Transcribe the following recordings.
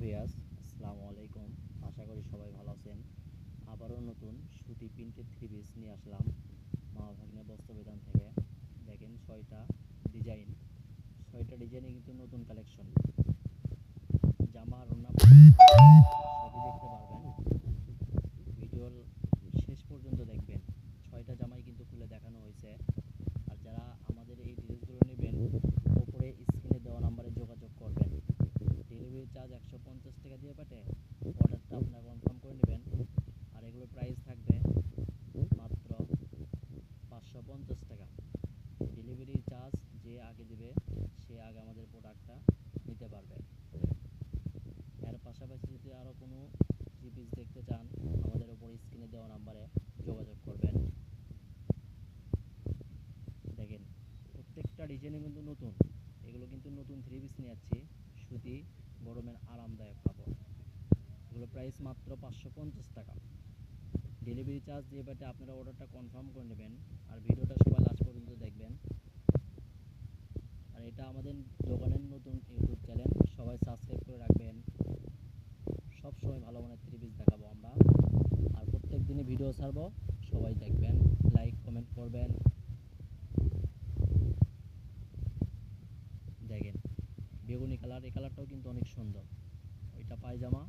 ভিয়াস আসসালামু আলাইকুম। আশা করি সবাই ভালো আছেন। আবারও নতুন সুতি প্রিন্টেড থ্রি পিস নিয়ে আসলাম মা ভাগ্নে বস্ত্রবিধান থেকে। দেখেন ছয়টা ডিজাইন। ছয়টা ডিজাইনে কিন্তু নতুন কালেকশন। পঞ্চাশ টাকা। ডেলিভারি চার্জ যে আগে দেবে, সে আগে আমাদের প্রোডাক্টটা নিতে পারবে। এর পাশাপাশি যদি আরও কোনো থ্রি পিস দেখতে চান, আমাদের ওপর স্ক্রিনে দেওয়া নাম্বারে যোগাযোগ করবেন। দেখেন, প্রত্যেকটা ডিজাইনে কিন্তু নতুন। এগুলো কিন্তু নতুন থ্রি পিস নিয়ে যাচ্ছি। সুতি গরমের আরামদায়ক কাপড়। এগুলো প্রাইস মাত্র পাঁচশো পঞ্চাশ টাকা। ডেলিভারি চার্জ দিয়ে বাটে আপনারা অর্ডারটা কনফার্ম করে নেবেন। আর ভিডিওটা সবাই লাস্ট পর্যন্ত দেখবেন। আর এটা আমাদের দোকানের নতুন ইউটিউব চ্যানেল সবাই সাবস্ক্রাইব করে রাখবেন। সব সময় ভালো মানের থ্রি পিস দেখাবো আমরা। আর প্রত্যেক দিনই ভিডিও ছাড়বো, সবাই দেখবেন লাইক কমেন্ট করবেন। দেখেন, বেগুনি কালার এই কালারটাও কিন্তু অনেক সুন্দর। ওইটা পায়জামা,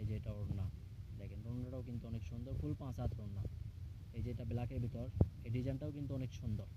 এই যে এটা ওড়না। ওড়নাটাও কিন্তু অনেক সুন্দর, ফুল পাঁচ হাত রঙনা এই যে এটা ব্ল্যাকের ভিতর, এই ডিজাইনটাও কিন্তু অনেক সুন্দর।